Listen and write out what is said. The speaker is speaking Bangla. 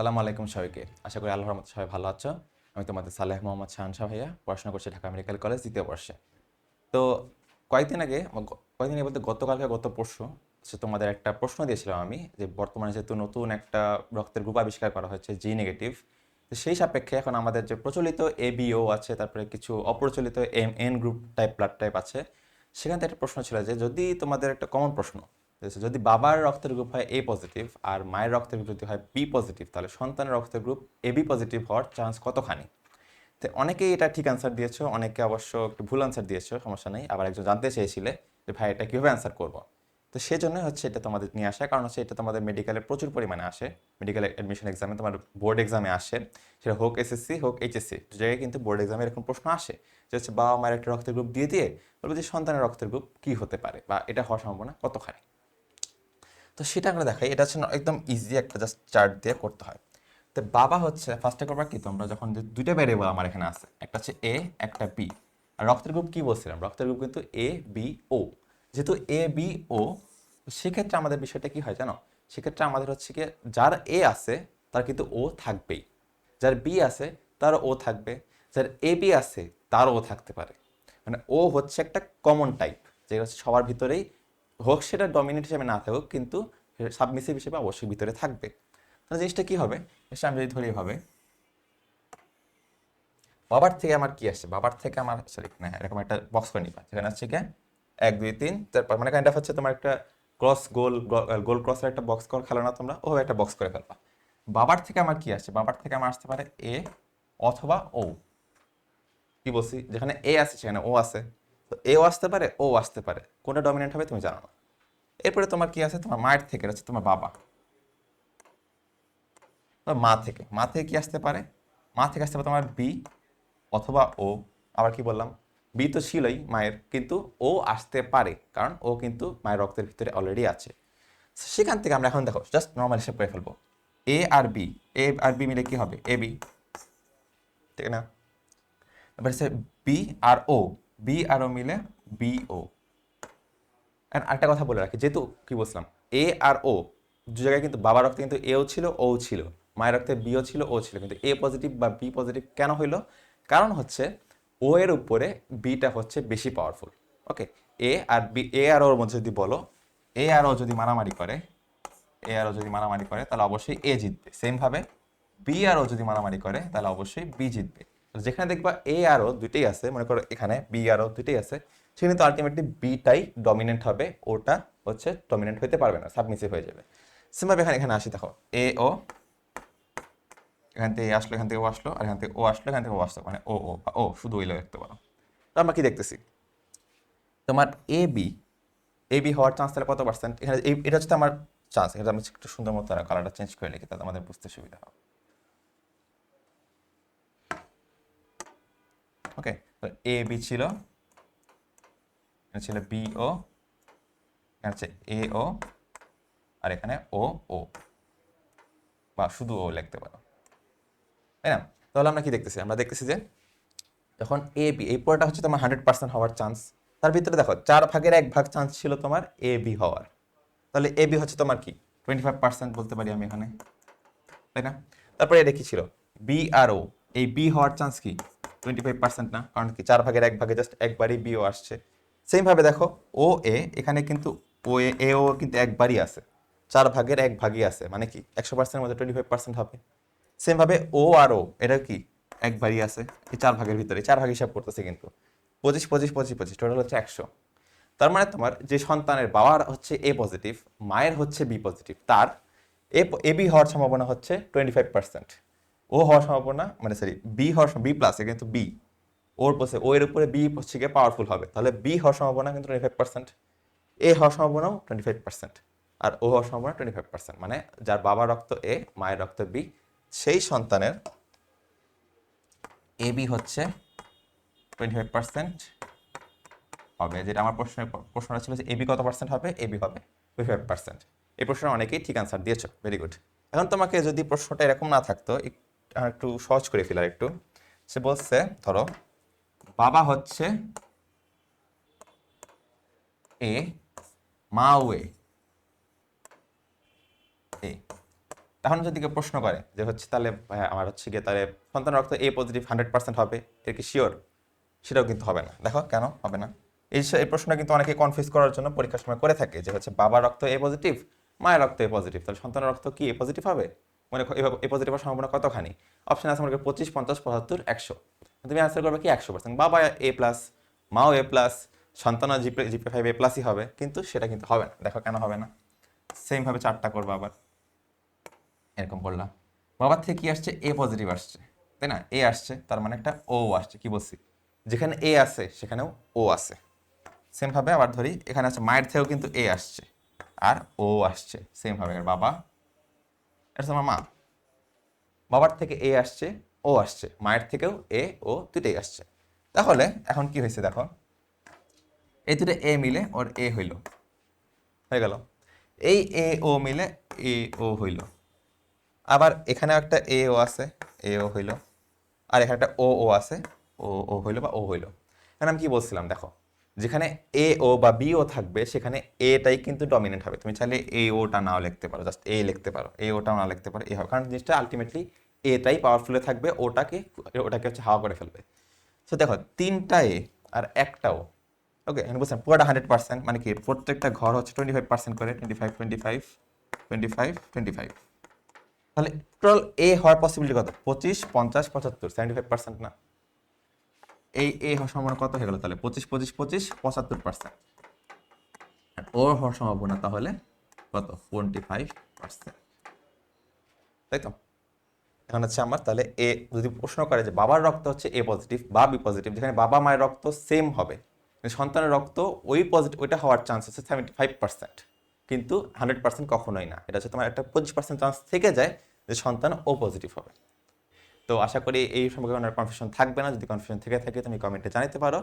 সালাম আলাইকুম সবাইকে। আশা করি আল্লাহর রহমতে সবাই ভালো আছো। আমি তোমাদের সালেহ মোহাম্মদ শাহান শাহ ভাইয়া, পড়াশোনা করছি ঢাকা মেডিকেল কলেজ দ্বিতীয় বর্ষে। তো কয়েকদিন আগে কয়েকদিন আগে বলতে গতকালকে, গত পরশু, সে তোমাদের একটা প্রশ্ন দিয়েছিলাম আমি যে বর্তমানে যেহেতু নতুন একটা রক্তের গ্রুপ আবিষ্কার করা হয়েছে, জি নেগেটিভ, তো সেই সাপেক্ষে এখন আমাদের যে প্রচলিত এ বিও আছে, তারপরে কিছু অপ্রচলিত M N group type, blood type আছে, সেখান থেকে একটা প্রশ্ন ছিল যে যদি তোমাদের একটা কমন প্রশ্ন যদি বাবার রক্তের গ্রুপ হয় এ পজিটিভ আর মায়ের রক্তের গ্রুপ যদি হয় বি পজিটিভ তাহলে সন্তানের রক্তের গ্রুপ এ বি পজিটিভ হওয়ার চান্স কতখানি? তো অনেকেই এটা ঠিক অ্যান্সার দিয়েছ, অনেকে অবশ্য একটু ভুল অ্যান্সার দিয়েছ, সমস্যা নেই। আবার একজন জানতে চেয়েছিলে যে, ভাই, এটা কীভাবে অ্যান্সার করব? তো সেজন্য হচ্ছে এটা তোমাদের নিয়ে আসা, কারণ হচ্ছে এটা তোমাদের মেডিকেলে প্রচুর পরিমাণে আসে। মেডিকেল অ্যাডমিশন এক্সামে তোমার বোর্ড এক্সামে আসে। সেটা হোক এসএসসি হোক এইচএসসি দু জায়গায় কিন্তু বোর্ড এক্সামে এরকম প্রশ্ন আসে যে, হচ্ছে বাবা মায়ের একটা রক্তের গ্রুপ দিয়ে দিয়ে বলব যে, সন্তানের রক্তের গ্রুপ কী হতে পারে? বা এটা হওয়ার সম্ভাবনা কতখানি? তো সেটা আমরা দেখাই। এটা হচ্ছে একদম ইজি একটা জাস্ট চার্ট দিয়ে করতে হয়। তো বাবা হচ্ছে ফার্স্টে করবা কি, তোমরা যখন যে দুইটা ভ্যারিয়েবল আমার এখানে আছে, একটা হচ্ছে এ একটা বি আর রক্তের গ্রুপ কি বলছিলাম? রক্তের গ্রুপ কিন্তু এ বি ও যেহেতু এ বি ও সেক্ষেত্রে আমাদের বিষয়টা কি হয় জানো? সেক্ষেত্রে আমাদের হচ্ছে কি, যার এ আছে, তার কিন্তু ও থাকবেই। যার বি আছে, তার ও থাকবে। যার এ বি আছে, তার ও থাকতে পারে। মানে ও হচ্ছে একটা কমন টাইপ যেটা হচ্ছে সবার ভিতরেই হোক সেটা ডমিনেন্ট হিসেবে না থাকুক, কিন্তু সাবমিসিভ হিসেবে অবশ্যই ভিতরে থাকবে। তাহলে জিনিসটা কি হবে? এসে আমি যদি ধরি হবে বাবার থেকে আমার কি আসছে? বাবার থেকে আমার সরি না, এরকম একটা বক্স করে নিবা, যেখানে আসছে কি এক, দুই, তিন তারপর মানে কাইন্ড অফ হচ্ছে তোমার একটা ক্রস গোল গোল ক্রসের একটা বক্স কর খেলো না তোমরা, ওভাবে একটা বক্স করে ফেলবা। বাবার থেকে আমার কি আসছে? বাবার থেকে আমার আসতে পারে এ অথবা ও কি বলছি? যেখানে এ আছে সেখানে ও আছে। তো এও আসতে পারে, ও আসতে পারে। কোনটা ডমিনেন্ট হবে তুমি জানো না। এরপরে তোমার কি আছে? তোমার মায়ের থেকে হচ্ছে তোমার বাবা। মা থেকে। মা থেকে কি আসতে পারে? মা থেকে আসতে পারে তোমার বি অথবা ও। আবার কি বললাম? বি তো ছিলই মায়ের, কিন্তু ও আসতে পারে, কারণ ও কিন্তু মায়ের রক্তের ভিতরে অলরেডি আছে। সেখান থেকে আমরা এখন দেখো জাস্ট নর্মাল হিসেব করে ফেলব। এ আর বি, এ আর বি মিলে কি হবে? A B. ঠিক না? এবার বি আর ও। বি আর ও মিলে বি ও আর একটা কথা বলে রাখি, যেহেতু কি বলছিলাম এ আর ও দু জায়গায় কিন্তু বাবার রক্তে কিন্তু এও ছিল ও ছিল। মায়ের রক্তে বিও ছিল ও ছিল। কিন্তু এ পজিটিভ বা বি পজিটিভ কেন হইল? কারণ হচ্ছে ও এর উপরে বিটা হচ্ছে বেশি powerful okay A R B A আর ওর মধ্যে যদি বলো এ আর ও যদি মারামারি করে এ আর ও যদি মারামারি করে, তাহলে অবশ্যই এ জিতবে। সেম ভাবে বি আর ও যদি মারামারি করে, তাহলে অবশ্যই বি জিতবে। যেখানে দেখবা এ আর ও দুইটাই আছে, মনে করো এখানে বি আরও দুইটাই আছে, সেখানে তো আলটিমেটলি বিটাই ডমিনেন্ট হবে, ওটা হচ্ছে ডমিনেন্ট হতে পারবে না সাবমিসিভ হয়ে যাবে। সেমভাবে এখানে এখানে আসি, দেখো এ ও এখান থেকে এ আসলো, এখান থেকে ও আসলো, আর এখান থেকে ও আসলো, এখান থেকে ও আসলো মানে ও ও বা ও, শুধু ওইলো দেখতে পারো। তো আমরা কি দেখতেছি? তোমার এ বি এ বি হওয়ার চান্স তাহলে কত পার্সেন্ট এখানে এটা হচ্ছে আমার চান্স এটা আমি একটু সুন্দর মতো কালারটা চেঞ্জ করে লিখি তাতে আমাদের বুঝতে সুবিধা হবে। ওকে তো এ বি ছিল। এটা ছিল বি ও এখানে হচ্ছে এ ও আর এখানে ও ও বা শুধু ও লিখতে পারো। তাই না? তাহলে আমরা কি দেখতেছি? আমরা দেখতেছি যে যখন এ বি এই পুরোটা হচ্ছে তোমার হান্ড্রেড পার্সেন্ট হওয়ার চান্স তার ভিতরে দেখো, চার ভাগের এক ভাগ চান্স ছিল তোমার এ বি হওয়ার। তাহলে এ বি হচ্ছে তোমার কি? টোয়েন্টি ফাইভ পার্সেন্ট বলতে পারি আমি এখানে। তাই না? তারপরে এটা কি ছিল? বি আর ও এই বি হওয়ার চান্স কি? টোয়েন্টি ফাইভ পার্সেন্ট না, কারণ কি চার ভাগের এক ভাগে জাস্ট একবারই বি ও আসছে। সেম ভাবে দেখো ও এ এখানে কিন্তু ও এ এ ও কিন্তু একবারই আছে। চার ভাগের এক ভাগই আছে মানে কি একশো পার্সেন্টের মধ্যে টোয়েন্টি ফাইভ পার্সেন্ট হবে সেমভাবে ও আর ও এটা কি একবারই আছে, এই চার ভাগের ভিতরে, চার ভাগ হিসাব করতেছে কিন্তু। পঁচিশ পঁচিশ পঁচিশ পঁচিশ টোটাল হচ্ছে একশো। তার মানে তোমার যে সন্তানের বাবার হচ্ছে এ পজিটিভ মায়ের হচ্ছে বি পজিটিভ তার এ বি হওয়ার সম্ভাবনা হচ্ছে টোয়েন্টি ফাইভ পার্সেন্ট ও হওয়ার সম্ভাবনা মানে সরি বি হওয়ার বি প্লাস কিন্তু বি ওর পাশে ও এর উপরে বি হচ্ছে গিয়ে পাওয়ারফুল হবে। তাহলে বি হওয়ার সম্ভাবনা কিন্তু টোয়েন্টি ফাইভ পার্সেন্ট এ হওয়ার সম্ভাবনাও টোয়েন্টি ফাইভ পার্সেন্ট আর ও হওয়ার সম্ভাবনা টোয়েন্টি ফাইভ পার্সেন্ট মানে যার বাবার রক্ত এ মায়ের রক্ত বি সেই সন্তানের এ বি হচ্ছে টোয়েন্টি ফাইভ পার্সেন্ট হবে। যেটা আমার প্রশ্ন প্রশ্নটা ছিল যে এবি কত পার্সেন্ট হবে? এবি হবে টোয়েন্টি ফাইভ পার্সেন্ট এই প্রশ্নে অনেকেই ঠিক আনসার দিয়েছ। ভেরি গুড এখন তোমাকে যদি প্রশ্নটা এরকম না থাকতো একটু সহজ করে ফেলার একটু। সে বলছে, ধরো, বাবা হচ্ছে এ মা ও এ। এ তখন যদি কেউ প্রশ্ন করে যে হচ্ছে তাহলে আমার হচ্ছে গিয়ে তাহলে সন্তান রক্ত এ পজিটিভ হান্ড্রেড পার্সেন্ট হবে এর কি শিওর সেটাও কিন্তু হবে না। দেখো কেন হবে না। এই এই প্রশ্নটা কিন্তু অনেকে কনফিউজ করার জন্য পরীক্ষার সময় করে থাকে যে হচ্ছে বাবার রক্ত এ পজিটিভ মায়ের রক্ত এ পজিটিভ তাহলে সন্তানের রক্ত কি এ পজিটিভ হবে? মনে এ পজিটিভ হওয়ার সম্ভাবনা কতখানি? অপশন আছে মনে পঁচিশ, পঞ্চাশ, পঁচাত্তর, একশো। তুমি আনসার করবে কি একশো পার্সেন্ট বাবা এ প্লাস মাও এ প্লাস সন্তানও জিপে জিপে ফাইভ এ প্লাসই হবে। কিন্তু সেটা কিন্তু হবে না। দেখো কেন হবে না। সেমভাবে চারটা করব আবার। এরকম করলাম। বাবার থেকে কি আসছে? এ পজিটিভ আসছে। তাই না? এ আসছে, তার মানে একটা ও আসছে। কি বলছি? যেখানে এ আছে, সেখানেও ও আছে। সেমভাবে আবার ধরি, এখানে আছে মায়ের থেকেও কিন্তু এ আসছে। আর ও আসছে। সেমভাবে বাবা এটা আমার মা। বাবার থেকে এ আসছে, ও আসছে। মায়ের থেকেও এ ও দুটোই আসছে। তাহলে এখন কি হয়েছে দেখো? এই দুটো এ মিলে ওর এ হইল। হয়ে গেল। এই এ ও মিলে এ ও হইল। আবার এখানে একটা এ ও আছে, এ ও হইল। আর এখানে একটা ও ও আছে, ও ও হইল বা ও হইল। এখন আমি কি বলছিলাম দেখো? যেখানে এ ও বা বি ও থাকবে, সেখানে এটাই কিন্তু ডমিনেন্ট হবে। তুমি চাইলে এ ওটা নাও লিখতে পারো জাস্ট এ লিখতে পারো। এ ওটাও না লিখতে পারো এ হবে। কারণ জিনিসটা আলটিমেটলি এটাই পাওয়ারফুলে থাকবে, ওটাকে ওটাকে হচ্ছে হাওয়া করে ফেলবে। সো দেখো, তিনটা এ আর একটাও ওকে এখানে বুঝছেন, পুরোটা হান্ড্রেড পার্সেন্ট মানে কি, প্রত্যেকটা ঘর হচ্ছে টোয়েন্টি ফাইভ পার্সেন্ট করে twenty five twenty five twenty five twenty five তাহলে টোটাল এ হওয়ার পসিবিলিটি কত? পঁচিশ, পঞ্চাশ, পঁচাত্তর সেভেন্টি ফাইভ পার্সেন্ট না। এই এ হওয়ার সম্ভাবনা কত হয়ে গেল তাহলে? পঁচিশ পঁচিশ পঁচিশ, পঁচাত্তর পার্সেন্ট আর ওর হওয়ার সম্ভাবনা তাহলে কত? টোয়েন্টি ফাইভ পার্সেন্ট তাই তো? এখন হচ্ছে আমার, তাহলে এ যদি প্রশ্ন করে যে বাবার রক্ত হচ্ছে এ পজিটিভ বা বি পজিটিভ যেখানে বাবা মায়ের রক্ত সেম হবে সন্তানের রক্ত ওই পজিটিভ ওইটা হওয়ার চান্স হচ্ছে সেভেন্টি ফাইভ পার্সেন্ট কিন্তু হান্ড্রেড পার্সেন্ট কখনোই না। এটা হচ্ছে তোমার একটা পঁচিশ পার্সেন্ট চান্স থেকে যায় যে সন্তান ও পজিটিভ হবে। তো আশা করি এই সম্পর্কে কোনো কনফিউশন থাকবে না। যদি কনফিউশন থেকে থাকে, তুমি কমেন্টে জানাতে পারো।